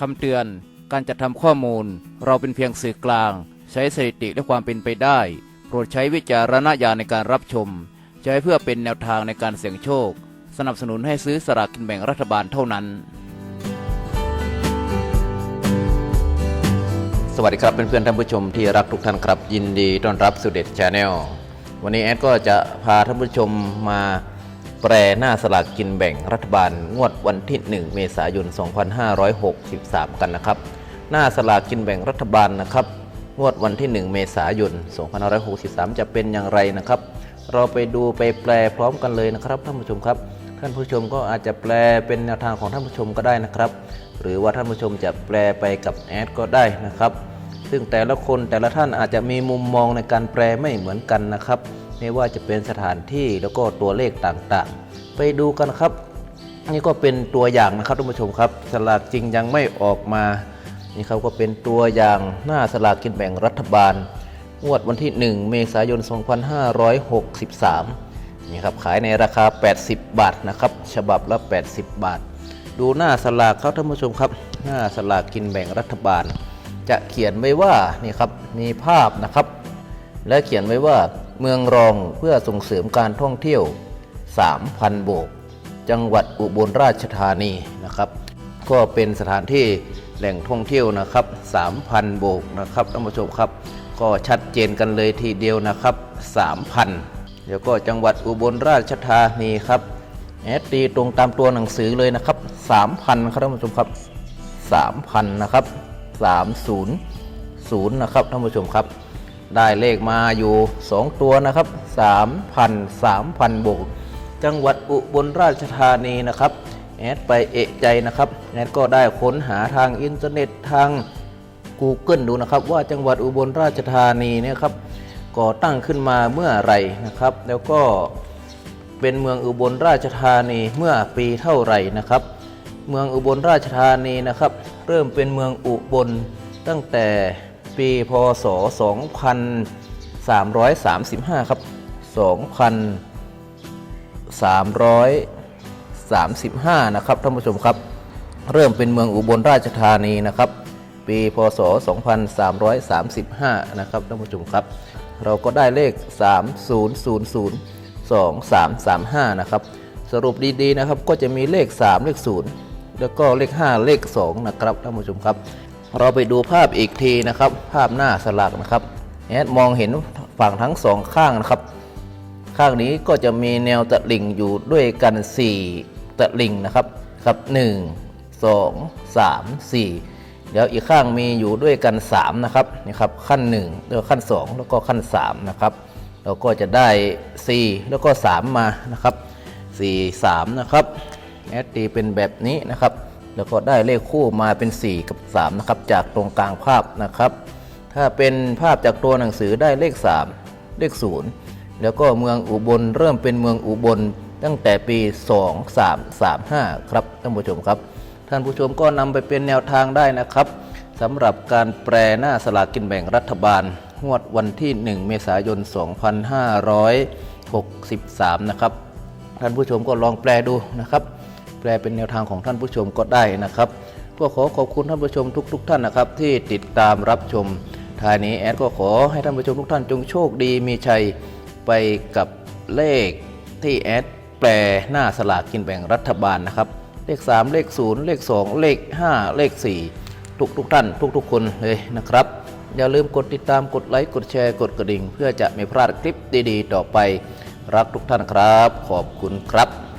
คำเตือน การจัดทำข้อมูล เราเป็นเพียงสื่อกลาง ใช้สถิติและความเป็นไปได้ โปรดใช้วิจารณญาณในการรับชม ใช้เพื่อเป็นแนวทางในการเสี่ยงโชค สนับสนุนให้ซื้อสลากกินแบ่งรัฐบาลเท่านั้น สวัสดีครับเพื่อนๆท่านผู้ชมที่รักทุกท่านครับยินดีต้อนรับสู่เด็ดชาแนลวันนี้แอดก็จะพาท่านผู้ชมมา แปรหน้าสลากกินแบ่งรัฐบาลงวดวันที่ 1 เมษายน 2563 กันนะครับ หน้าสลากกินแบ่งรัฐบาลนะครับ งวดวันที่ 1 เมษายน 2563 จะเป็นอย่างไรนะครับ เราไปดูไปแปลพร้อมกันเลยนะครับท่านผู้ชมครับ ท่านผู้ชมก็อาจจะแปลเป็นแนวทางของท่านผู้ชมก็ได้นะครับ หรือว่าท่านผู้ชมจะแปลไปกับแอดก็ได้นะครับ ซึ่งแต่ละคนแต่ละท่านอาจจะมีมุมมองในการแปลไม่เหมือนกันนะครับ ไม่ว่าจะเป็นสถานที่แล้วก็ตัวเลขต่างๆ ไปดูกันครับ นี่ก็เป็นตัวอย่างนะครับท่านผู้ชมครับ สลากจริงยังไม่ออกมา นี่ครับก็เป็นตัวอย่างหน้าสลากกินแบ่งรัฐบาลงวดวันที่ 1 เมษายน 2563 นี่ครับขายในราคา 80 บาทนะครับ ฉบับละ 80 บาท ดูหน้าสลากครับท่านผู้ชมครับ หน้าสลากกินแบ่งรัฐบาล จะเขียนไว้ว่านี่ครับมีภาพนะครับ และเขียนไว้ว่า เมืองรองเพื่อส่งเสริมการท่องเที่ยว 3,000 โบก จังหวัดอุบลราชธานีนะครับ ก็เป็นสถานที่แหล่งท่องเที่ยวนะครับ 3,000 โบกนะครับท่านผู้ชมครับ ก็ชัดเจนกันเลยทีเดียวนะครับ 3,000 เดี๋ยวก็จังหวัดอุบลราชธานีครับแอดตีตรงตามตัวหนังสือเลยนะครับ 3,000 ครับท่านผู้ชมครับ 3,000 นะครับ 300 นะครับท่านผู้ชมครับ ได้เลขมาอยู่ 2 ตัวนะครับ 3,000 3,000โบกจังหวัดอุบลราชธานีนะครับแอดไปเอะใจนะครับแอดก็ได้ค้นหาทางอินเทอร์เน็ตทาง Google ดูนะครับ ว่าจังหวัดอุบลราชธานีเนี่ยครับก่อตั้งขึ้นมาเมื่อไหร่นะครับ แล้วก็เป็นเมืองอุบลราชธานีเมื่อปีเท่าไหร่นะครับ เมืองอุบลราชธานีนะครับ เริ่มเป็นเมืองอุบลตั้งแต่ ปีพศ 2335 ครับ 2335 นะครับท่านผู้ชมครับ เริ่มเป็นเมืองอุบลราชธานีนะครับ ปีพศ 2335 นะครับท่านผู้ชมครับ เราก็ได้เลข 30002335 นะครับ สรุปดีๆนะครับก็จะมีเลข 3 เลข 0 แล้วก็เลข 5 เลข 2 นะครับท่านผู้ชมครับ เราไปดูภาพอีกทีนะครับ ภาพหน้าสลักนะครับแอดมองเห็นฝั่งทั้งสองข้างนะครับ ข้างนี้ก็จะมีแนวตะลิ่งอยู่ด้วยกัน 4 ตะลิ่งนะครับครับ 1 2 3 4 เดี๋ยวอีกข้างมีอยู่ด้วยกัน 3 นะครับนี่ครับขั้น1แล้วขั้น 2 แล้วก็ขั้น 3 นะครับ เราก็จะได้ 4 แล้วก็ 3 มานะครับ 4 3 นะครับแอดตีเป็นแบบนี้นะครับ แล้วก็ได้เลขคู่มาเป็น 4 กับ3นะครับจากตรงกลางภาพนะครับ ถ้าเป็นภาพจากตัวหนังสือได้เลข 3 เลข 0 แล้วก็เมืองอุบลเริ่มเป็นเมืองอุบลตั้งแต่ปี 2335 ครับท่านผู้ชมครับ ท่านผู้ชมก็นำไปเป็นแนวทางได้นะครับสำหรับการแปรหน้าสลากกินแบ่งรัฐบาลงวดวันที่ 1 เมษายน 2563 นะครับ ท่านผู้ชมก็ลองแปลดูนะครับ แปลเป็นแนวทางของท่านผู้ชมก็ได้นะครับ ก็ขอขอบคุณท่านผู้ชมทุกๆท่านนะครับ ที่ติดตามรับชมท้ายนี้แอดก็ขอให้ท่านผู้ชมทุกท่านจงโชคดีมีชัยไปกับเลขที่แอดแปลหน้าสลากกินแบ่งรัฐบาลนะครับ เลข 3 เลข 0 เลข 2 เลข 5 เลข 4 ทุกทุกๆท่าน ทุกๆคนเลยนะครับ อย่าลืมกดติดตามกดไลค์กดแชร์กดกระดิ่ง เพื่อจะไม่พลาดคลิปดีๆ ต่อไป รักทุกท่านครับ ขอบคุณครับ